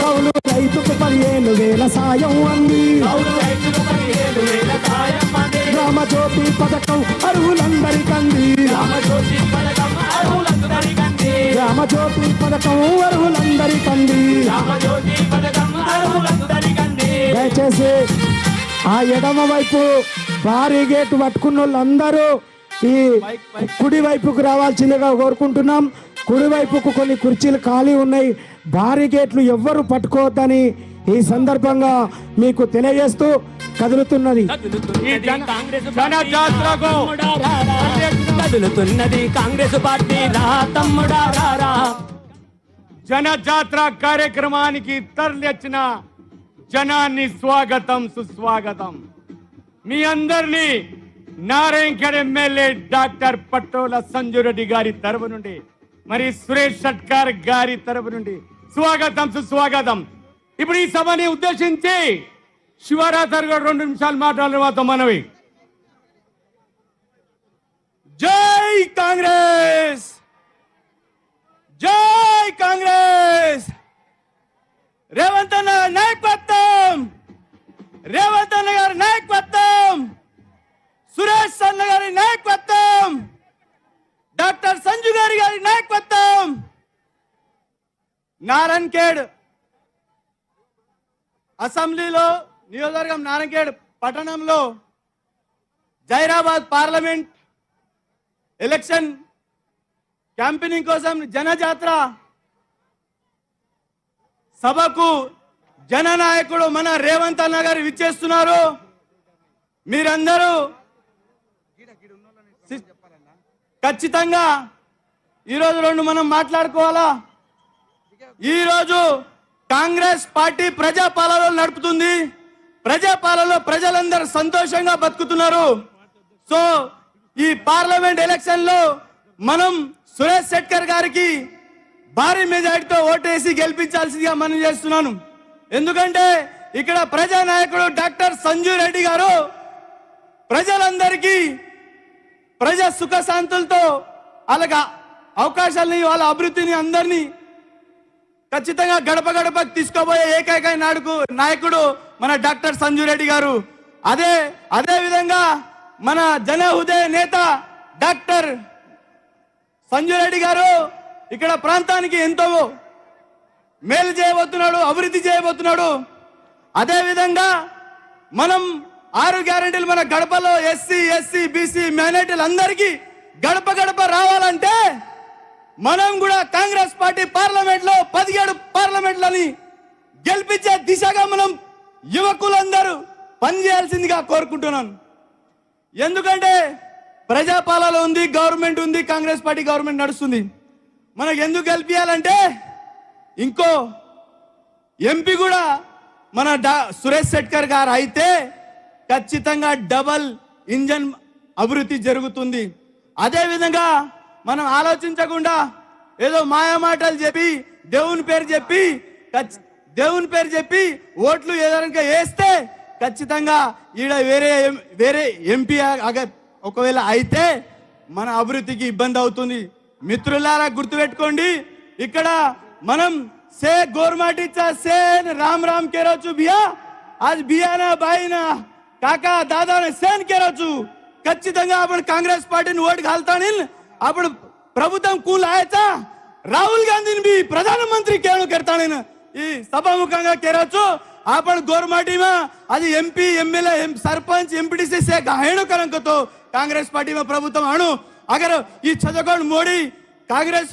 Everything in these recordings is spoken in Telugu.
కౌలు రైతుకు పదిహేను వేల సాయం అంది. పథకం రామజ్యోతి పథకం పథకం రామజ్యోతి పథకం దయచేసి ఆ ఎడమ వైపు భారీ గేటు పట్టుకున్న వాళ్ళందరూ ఈ కుడి వైపుకు రావాల్సిందిగా కోరుకుంటున్నాం. కుడి వైపుకు కొన్ని కుర్చీలు ఖాళీ ఉన్నాయి. భారీ గేట్లు ఎవ్వరు పట్టుకోవద్దని ఈ సందర్భంగా మీకు తెలియజేస్తూ కదులుతున్నది. కదులుతున్నది కాంగ్రెస్ జన పార్టీ జాతరకు తమ్ముడా రారా. కదులుతున్నది కాంగ్రెస్ పార్టీ. రా తమ్ముడా రారా జనజాతర కార్యక్రమానికి తరలిచ్చిన జనాన్ని స్వాగతం సుస్వాగతం. మీ అందరినీ నారాయణఖేడ్ ఎమ్మెల్యే డాక్టర్ పట్టోల సంజురెడ్డి గారి తరపు నుండి మరి సురేష్ షట్కార్ గారి తరపు నుండి స్వాగతం సుస్వాగతం. ఇప్పుడు ఈ సభని ఉద్దేశించి శివరాత్రి గారు రెండు నిమిషాలు మాట్లాడిన మాతో మనవి. జై కాంగ్రెస్! జై కాంగ్రెస్! రేవంత్ అన్న నాయకత్వం! రేవంత్ అన్న గారి నాయకత్వం! సురేష్ అన్న గారి నాయకత్వం! డాక్టర్ సంజు గారి గారి నాయకత్వం. నారాయణఖేడ్ అసెంబ్లీలో నియోజకవర్గం నారాయణఖేడ్ పట్టణంలో జైరాబాద్ పార్లమెంట్ ఎలక్షన్ క్యాంపెయినింగ్ కోసం జనజాత్ర సభకు జననాయకుడు మన రేవంత్ అన్న గారు విచ్చేస్తున్నారు. మీరందరూ సి- ఖచ్చితంగా ఈరోజు రెండు మనం మాట్లాడుకోవాలా? ఈరోజు కాంగ్రెస్ పార్టీ ప్రజాపాలనలో నడుపుతుంది. ప్రజాపాలనలో ప్రజలందరూ సంతోషంగా బతుకుతున్నారు. సో ఈ పార్లమెంట్ ఎలక్షన్లో మనం సురేష్ శెట్కర్ గారికి భారీ మెజార్టీతో ఓటేసి గెలిపించాల్సిందిగా మనం చేస్తున్నాను. ఎందుకంటే ఇక్కడ ప్రజా నాయకుడు డాక్టర్ సంజు రెడ్డి గారు ప్రజలందరికీ ప్రజా సుఖశాంతులతో అలాగా అవకాశాలని వాళ్ళ అభివృద్ధిని అందరినీ ఖచ్చితంగా గడప గడప తీసుకోబోయే ఏకైక నాడుకు నాయకుడు మన డాక్టర్ సంజు రెడ్డి గారు. అదే అదే విధంగా మన జన హృదయ నేత డాక్టర్ సంజు రెడ్డి గారు ఇక్కడ ప్రాంతానికి ఎంతో మేలు చేయబోతున్నాడు అభివృద్ధి చేయబోతున్నాడు. అదే విధంగా మనం ఆరు గ్యారెంటీలు మన గడపలో ఎస్సీ ఎస్సీ బీసీ మైనార్టీలు అందరికీ గడప గడప రావాలంటే మనం కూడా కాంగ్రెస్ పార్టీ పార్లమెంట్లో పదిహేడు పార్లమెంట్లని గెలిపించే దిశగా మనం యువకులందరూ పనిచేయాల్సిందిగా కోరుకుంటున్నాను. ఎందుకంటే ప్రజాపాలన ఉంది గవర్నమెంట్ ఉంది కాంగ్రెస్ పార్టీ గవర్నమెంట్ నడుస్తుంది. మనకు ఎందుకు గెలిపించాలంటే ఇంకో ఎంపీ కూడా మన డా- సురేష్ శెట్కర్ గారు అయితే ఖచ్చితంగా డబల్ ఇంజన్ అభివృద్ధి జరుగుతుంది. అదేవిధంగా మనం ఆలోచించకుండా ఏదో మాయమాటలు చెప్పి దేవుని పేరు చెప్పి దేవుని పేరు చెప్పి ఓట్లు ఏదైనా వేస్తే ఖచ్చితంగా ఈడ వేరే వేరే ఎంపీ ఒకవేళ అయితే మన అభివృద్ధికి ఇబ్బంది అవుతుంది. మిత్రులారా గుర్తుపెట్టుకోండి ఇక్కడ మనం సే గోర్మాటిచ్చా సే రామ్ రామ్ చూ బియా అది బియానా బాయినా కాకా దాదాని సేన్ కెరచు ఖచ్చితంగా అప్పుడు కాంగ్రెస్ పార్టీని ఓటు కాల్తాని అప్పుడు ప్రభుత్వం కూలాయచ రాహుల్ గాంధీని మీ ప్రధానమంత్రి కేను కెడతాను ఈ సభాముఖంగా కెరచు आपण में आज एमपी एमएलए एम सरपंच एमपीडीसी से गायण करंक तो कांग्रेस पार्टी में प्रभुत्व आणु। अगर ये छजगण मोड़ी कांग्रेस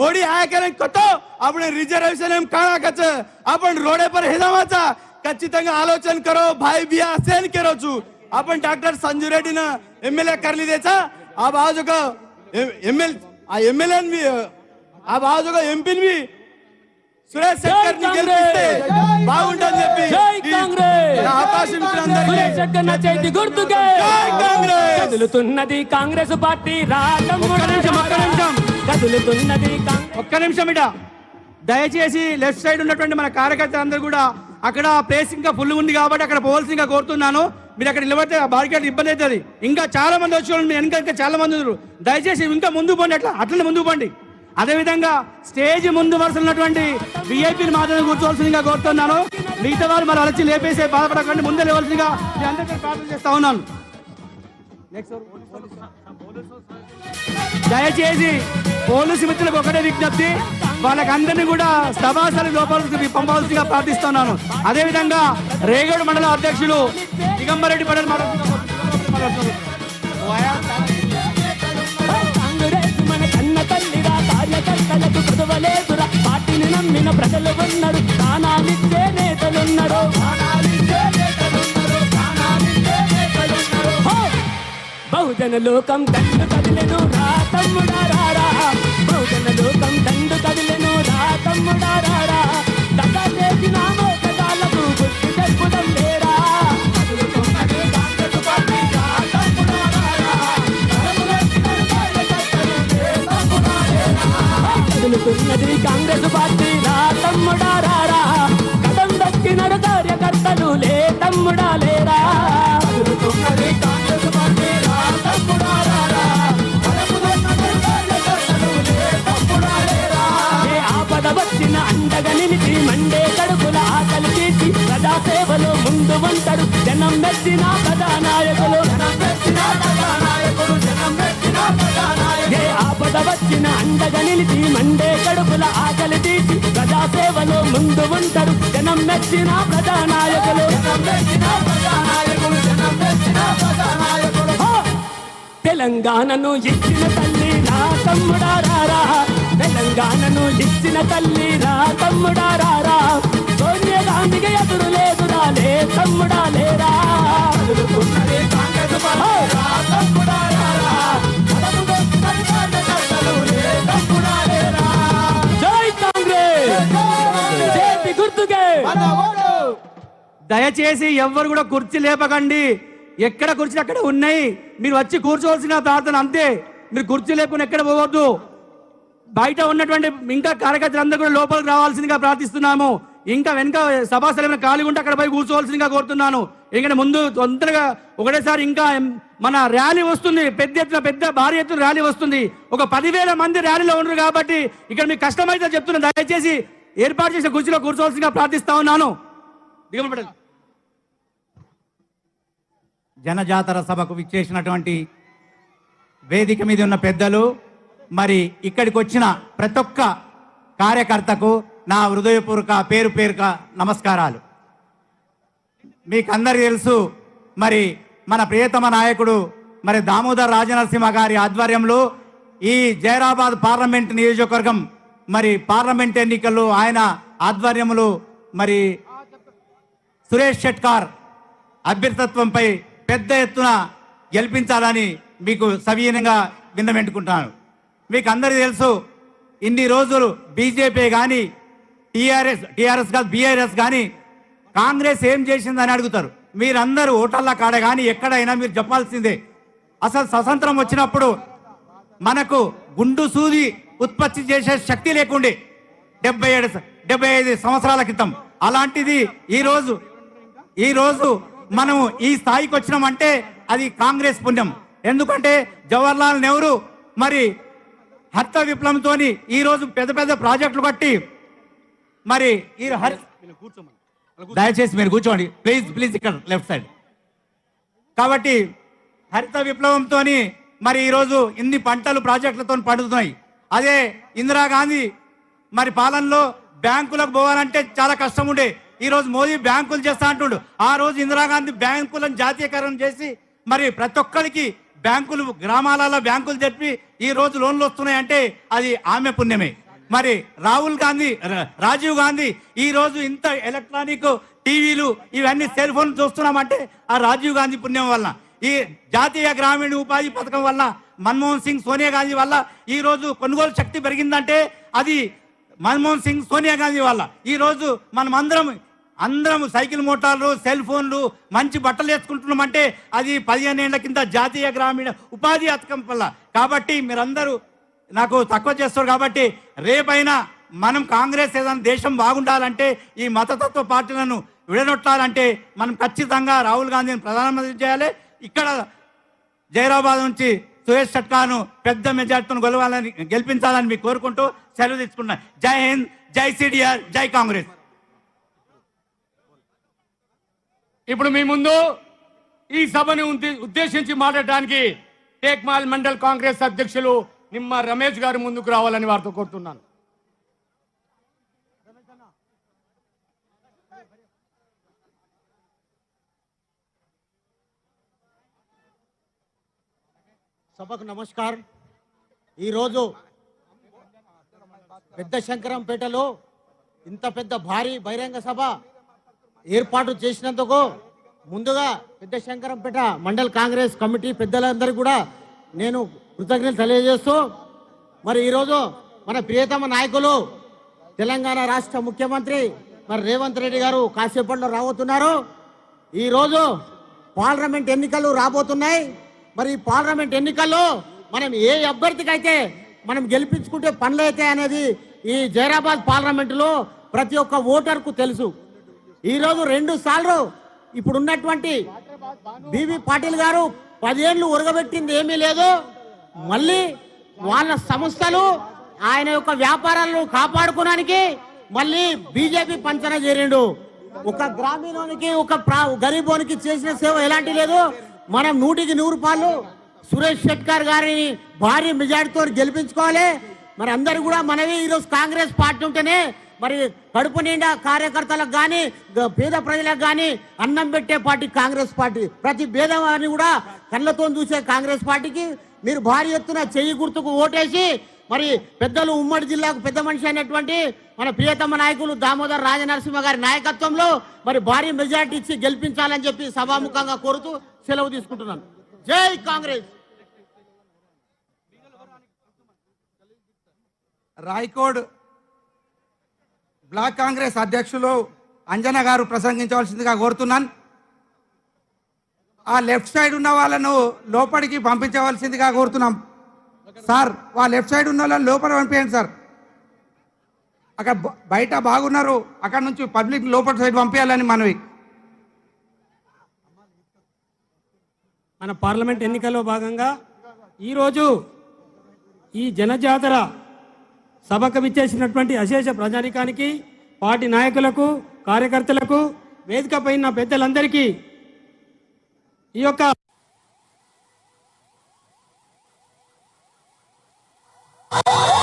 मोड़ी आया करें कतो। अपने रिजर्वेशन एम काणा कच। अपन रोडे पर हेदावाचा ખચિતંગ ఆలోచన కరో భాయ్ બિયા સેન કેરો છું આપણ ડાક્ટર સંજુ રેડ્ડીના એમએલએ કરી ఆ આ બાજુ એમએલ ఆ ఎమ్మెల్యే ఆ బాజుగా ఎంపీని బి సురేష్ శంకర్ని గెలిపిస్తే బాగుంటుందని చెప్పి జై కాంగ్రెస్! చేతి గుర్తుకే! జై కాంగ్రెస్! కదులుతున్నది కాంగ్రెస్ పార్టీ రాటం ఒక్క ఒక్క నిమిషం! కదులుతున్నది ఒక్క నిమిషం ఇట దయచేసి లెఫ్ట్ సైడ్ ఉన్నటువంటి మన కార్యకర్తలందరూ కూడా అక్కడ ప్లేస్ ఇంకా ఫుల్ ఉంది కాబట్టి అక్కడ పోవాల్సిందిగా కోరుతున్నాను. మీరు అక్కడ నిలబడితే ఆ బారికేడ్ ఇబ్బంది అవుతుంది. ఇంకా చాలా మంది వచ్చి మీ వెనక ఇంకా చాలా మంది ఉన్నారు. దయచేసి ఇంకా ముందు పోండి అట్లా అట్లనే ముందు పోండి. అదేవిధంగా స్టేజ్ ముందు వరుస ఉన్నటువంటి విఐపీని మాత్రమే కూర్చోవలసిందిగా కోరుతున్నాను. మిగతా వారు మరి అలచి లేపేసే బాధపడకండి ముందే లేవలసిందిగా మీ అందరికీ ప్రార్థన చేస్తా ఉన్నాను. దయచేసి పోలీసు మిత్రులకు ఒకటే విజ్ఞప్తి. వాళ్ళకందరినీ కూడా సభాసరి లోపలికి పంపవలసిగా ప్రార్థిస్తున్నాను. అదేవిధంగా రేగడు మండల అధ్యక్షులు దిగంబరెడ్డి పడని మన పార్టీని నమ్మిన ప్రజలు ఉన్నారు స్థానాలిచ్చే నేతలున్నారు బహుజన లోకం దండు కదిలెను రా తమ్ముడా బహుజన లోకం రా అండగా నిలిచి మండే కడుపుల ఆకలి తీసి ప్రజాసేవలో ముందు ఉంటారు. జనం మెచ్చిన ప్రధానాయకులు తెలంగాణను ఇచ్చిన తల్లి నా తమ్ముడా రారా. తెలంగాణను ఇచ్చిన తల్లి నా తమ్ముడా రారా. సోనియా గాంధీకి ఎదురు లేదురా లే తమ్ముడా లేరా. తమ్ముడా దయచేసి ఎవ్వరు కూడా కుర్చీ లేపకండి. ఎక్కడ కుర్చీలు అక్కడ ఉన్నాయి. మీరు వచ్చి కూర్చోవలసిన ప్రార్థన అంతే. మీరు కుర్చీ లేకుండా ఎక్కడ పోవద్దు. బయట ఉన్నటువంటి ఇంకా కార్యకర్తలందరూ కూడా లోపలికి రావాల్సిందిగా ప్రార్థిస్తున్నాము. ఇంకా వెనుక సభాస్థలం ఖాళీ ఉంటే అక్కడ పోయి కూర్చోవలసిందిగా కోరుతున్నాను. ఎందుకంటే ముందు తొందరగా ఒకటేసారి ఇంకా మన ర్యాలీ వస్తుంది. పెద్ద ఎత్తున పెద్ద భారీ ఎత్తున ర్యాలీ వస్తుంది. ఒక పదివేల మంది ర్యాలీలో ఉండరు కాబట్టి ఇక్కడ మీకు కష్టమైతే చెప్తున్నా. దయచేసి ఏర్పాటు చేసిన కుర్చీలో కూర్చోవలసిందిగా ప్రార్థిస్తా ఉన్నాను. దిగమపడండి జనజాతర సభకు విచ్చేసినటువంటి వేదిక మీద ఉన్న పెద్దలు మరి ఇక్కడికి వచ్చిన ప్రతి ఒక్క కార్యకర్తకు నా హృదయపూర్వక పేరు పేరుక నమస్కారాలు. మీకు తెలుసు మరి మన ప్రియతమ నాయకుడు మరి దామోదర్ రాజనరసింహ గారి ఆధ్వర్యంలో ఈ జైరాబాద్ పార్లమెంట్ నియోజకవర్గం మరి పార్లమెంట్ ఎన్నికల్లో ఆయన ఆధ్వర్యంలో మరి సురేష్ షెట్కార్ అభ్యర్థత్వంపై పెద్ద ఎత్తున గెలిపించాలని మీకు సవీనంగా విన్నవింటుకుంటున్నాను మీకు అందరికీ తెలుసు ఇన్ని రోజులు బీజేపీ కానీ టీఆర్ఎస్ టీఆర్ఎస్ కాదు బీఆర్ఎస్ కానీ కాంగ్రెస్ ఏం చేసిందని అడుగుతారు. మీరందరూ ఓటర్ల కాడ కానీ ఎక్కడైనా మీరు చెప్పాల్సిందే. అసలు స్వతంత్రం వచ్చినప్పుడు మనకు గుండు సూది ఉత్పత్తి చేసే శక్తి లేకుండే. డెబ్బై ఏడు డెబ్బై ఐదు సంవత్సరాల క్రితం. అలాంటిది ఈరోజు ఈ రోజు మనము ఈ స్థాయికి వచ్చినామంటే అది కాంగ్రెస్ పుణ్యం. ఎందుకంటే జవహర్లాల్ నెహ్రూ మరి హర్త విప్లవంతో ఈ రోజు పెద్ద పెద్ద ప్రాజెక్టులు కట్టి మరి ఈ దయచేసి మీరు కూర్చోండి. ప్లీజ్ ప్లీజ్ ఇక్కడ లెఫ్ట్ సైడ్. కాబట్టి హరిత విప్లవంతో మరి ఈరోజు ఇన్ని పంటలు ప్రాజెక్టులతో పండుతున్నాయి. అదే ఇందిరాగాంధీ మరి పాలనలో బ్యాంకులకు పోవాలంటే చాలా కష్టం ఉండే. ఈ రోజు మోదీ బ్యాంకులు చేస్తా అంటుండు. ఆ రోజు ఇందిరాగాంధీ బ్యాంకులను జాతీయకరణ చేసి మరి ప్రతి ఒక్కరికి బ్యాంకులు గ్రామాలలో బ్యాంకులు చెప్పి ఈ రోజు లోన్లు వస్తున్నాయంటే అది ఆమె పుణ్యమే. మరి రాహుల్ గాంధీ రాజీవ్ గాంధీ ఈ రోజు ఇంత ఎలక్ట్రానిక్ టీవీలు ఇవన్నీ సెల్ ఫోన్ చూస్తున్నామంటే ఆ రాజీవ్ గాంధీ పుణ్యం వల్ల ఈ జాతీయ గ్రామీణ ఉపాధి పథకం వల్ల మన్మోహన్ సింగ్ సోనియా గాంధీ వల్ల ఈ రోజు కొనుగోలు శక్తి పెరిగిందంటే అది మన్మోహన్ సింగ్ సోనియా గాంధీ వల్ల. ఈ రోజు మనం అందరం అందరం సైకిల్ మోటార్లు సెల్ ఫోన్లు మంచి బట్టలు వేసుకుంటున్నామంటే అది పదిహేను ఏళ్ళ కింద జాతీయ గ్రామీణ ఉపాధి పథకం వల్ల. కాబట్టి మీరందరూ నాకు తక్కువ చేస్తారు కాబట్టి రేపైనా మనం కాంగ్రెస్ ఏదైనా దేశం బాగుండాలంటే ఈ మతతత్వ పార్టీలను విడనొట్టాలంటే మనం ఖచ్చితంగా రాహుల్ గాంధీని ప్రధానమంత్రి చేయాలి. ఇక్కడ జైరాబాద్ నుంచి సురేష్ చట్కాను పెద్ద మెజార్టీతో గెలవాలని గెలిపించాలని మీకు కోరుకుంటూ సెలవు తీసుకున్నా జై హింద్ జై సిడిఆర్ జై కాంగ్రెస్. ఇప్పుడు మీ ముందు ఈ సభను ఉద్దే- ఉద్దేశించి మాట్లాడడానికి టేక్మాల్ మండల్ కాంగ్రెస్ అధ్యక్షులు నిమ్మ రమేష్ గారు ముందుకు రావాలని వారితో కోరుతున్నాను. సభకు నమస్కారం. ఈరోజు పెద్ద శంకరంపేటలో ఇంత పెద్ద భారీ బహిరంగ సభ ఏర్పాటు చేసినందుకు ముందుగా పెద్ద శంకరంపేట మండల్ కాంగ్రెస్ కమిటీ పెద్దలందరికీ కూడా నేను కృతజ్ఞతలు తెలియజేస్తూ మరి ఈరోజు మన ప్రియతమ నాయకులు తెలంగాణ రాష్ట్ర ముఖ్యమంత్రి మరి రేవంత్ రెడ్డి గారు కాసేపట్లో రాబోతున్నారు. ఈరోజు పార్లమెంట్ ఎన్నికలు రాబోతున్నాయి. మరి ఈ పార్లమెంట్ ఎన్నికల్లో మనం ఏ అభ్యర్థికైతే మనం గెలిపించుకుంటే పనులు అయితే అనేది ఈ జైరాబాద్ పార్లమెంటులో ప్రతి ఒక్క ఓటర్కు తెలుసు. ఈరోజు రెండు సార్లు ఇప్పుడు ఉన్నటువంటి బీబీ పాటిల్ గారు పదేళ్ళు ఉరగబెట్టింది ఏమీ లేదు. మళ్ళీ వాళ్ళ సంస్థలు ఆయన యొక్క వ్యాపారాలను కాపాడుకోవడానికి మళ్ళీ బీజేపీ పంచన చేరిండు. ఒక గ్రామీణానికి ఒక ప్రా- గరీబోనికి చేసిన సేవ ఎలాంటి లేదు. మనం నూటికి నూరు పాలు సురేష్ షెట్కర్ గారిని భారీ మెజార్టీతో గెలిపించుకోవాలి. మరి అందరు కూడా మనవి. ఈరోజు కాంగ్రెస్ పార్టీ ఉంటేనే మరి కడుపు నిండా కార్యకర్తలకు కానీ పేద ప్రజలకు కానీ అన్నం పెట్టే పార్టీ కాంగ్రెస్ పార్టీ. ప్రతి భేదవారిని కూడా కళ్ళతో చూసే కాంగ్రెస్ పార్టీకి మీరు భారీ ఎత్తున చెయ్యి గుర్తుకు ఓటేసి మరి పెద్దలు ఉమ్మడి జిల్లాకు పెద్ద మనిషి అయినటువంటి మన ప్రియతమ నాయకులు దామోదర్ రాజనరసింహ గారి నాయకత్వంలో మరి భారీ మెజార్టీ ఇచ్చి గెలిపించాలని చెప్పి సభాముఖంగా కోరుతూ సెలవు తీసుకుంటున్నాను. జై కాంగ్రెస్! రాయ్కోడ్ బ్లాక్ కాంగ్రెస్ అధ్యక్షులు అంజన గారు ప్రసంగించవలసిందిగా కోరుతున్నాను. ఆ లెఫ్ట్ సైడ్ ఉన్న వాళ్ళను లోపలికి పంపించవలసిందిగా కోరుతున్నాం. సార్ వా లెఫ్ట్ సైడ్ ఉన్న వాళ్ళని లోపల పంపించండి సార్. అక్కడ బయట బాగున్నారు. అక్కడ నుంచి పబ్లిక్ లోపల సైడ్ పంపించాలని మనవి. మన పార్లమెంట్ ఎన్నికల్లో భాగంగా ఈరోజు ఈ జనజాతర సభకు విచ్చేసినటువంటి అశేష ప్రజానికానికి పార్టీ నాయకులకు కార్యకర్తలకు వేదికపై నా పెద్దలందరికీ ఈ యొక్క Oh!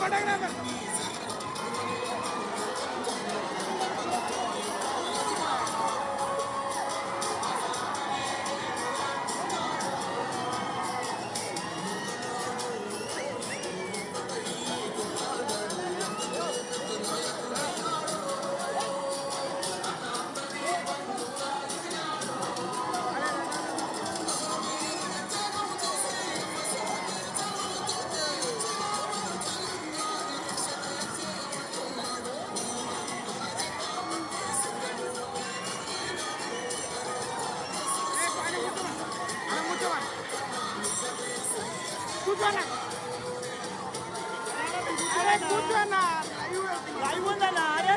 ಕೊಡೋಣ కూర్చోనా అరే కూర్చోనా లైవ్ ఉందనా అరే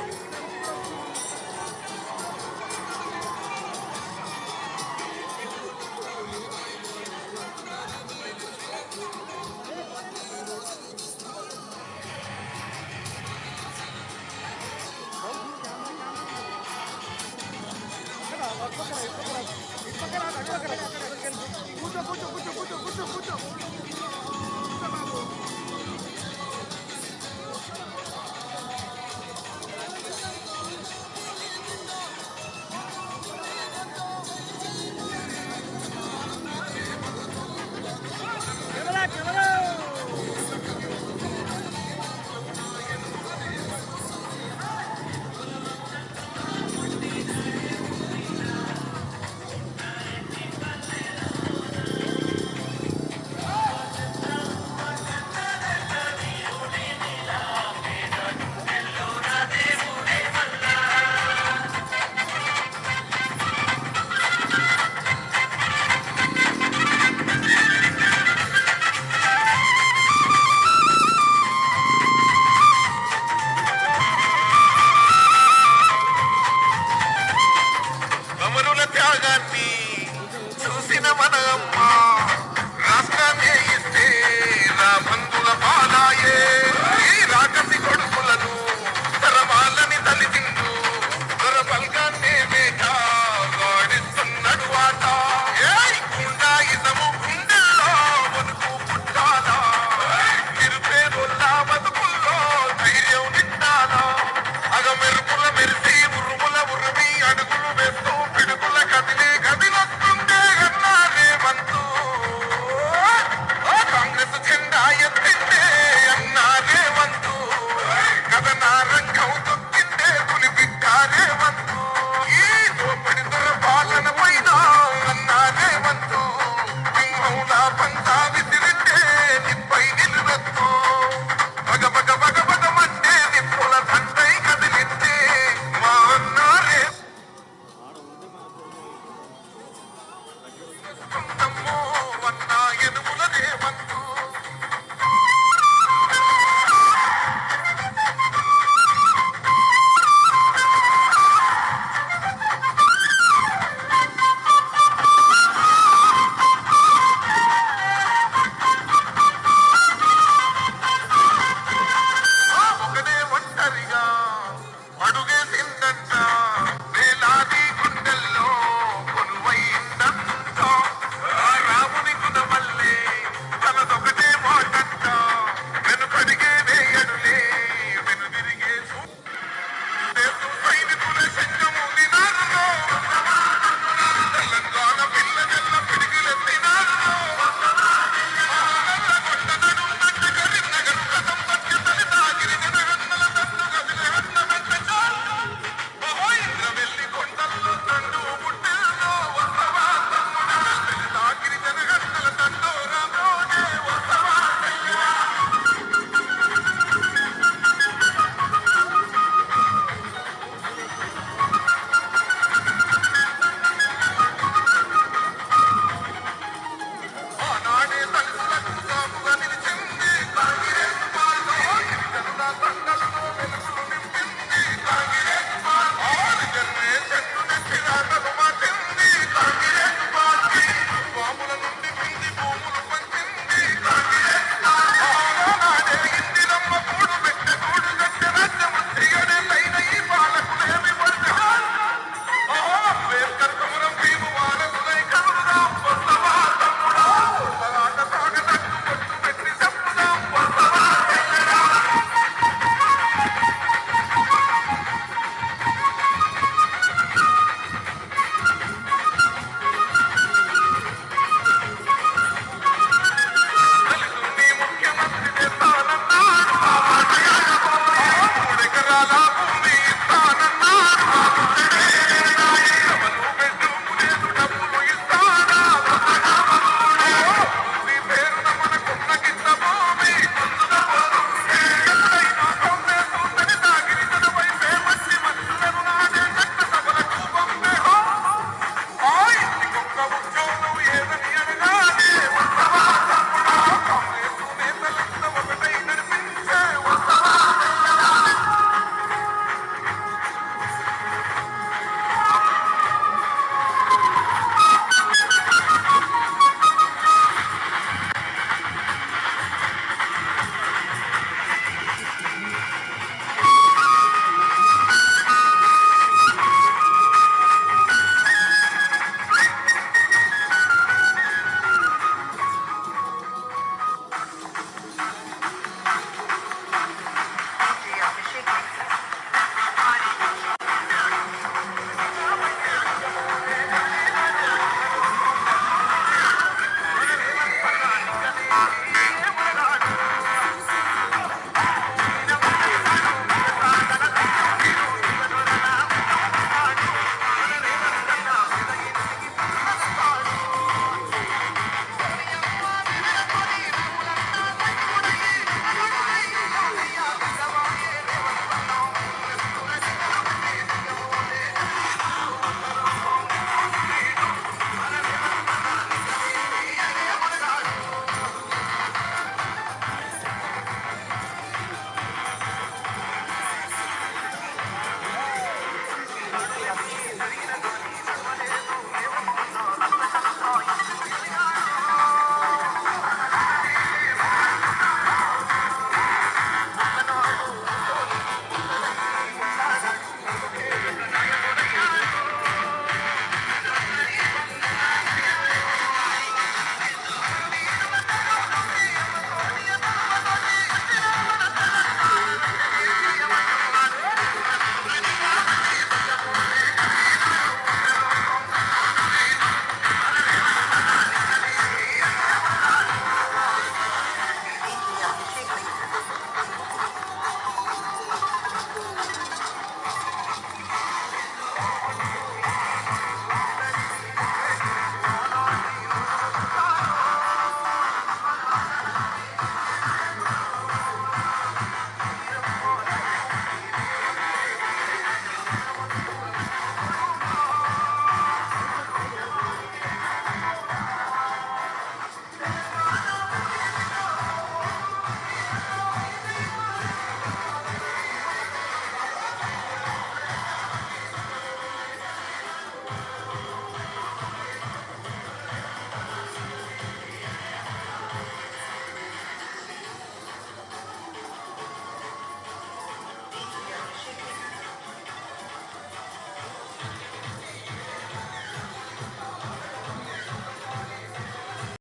Escucho, escucho, escucho, escucho, escucho, escucho. Back to దినమనమ్మా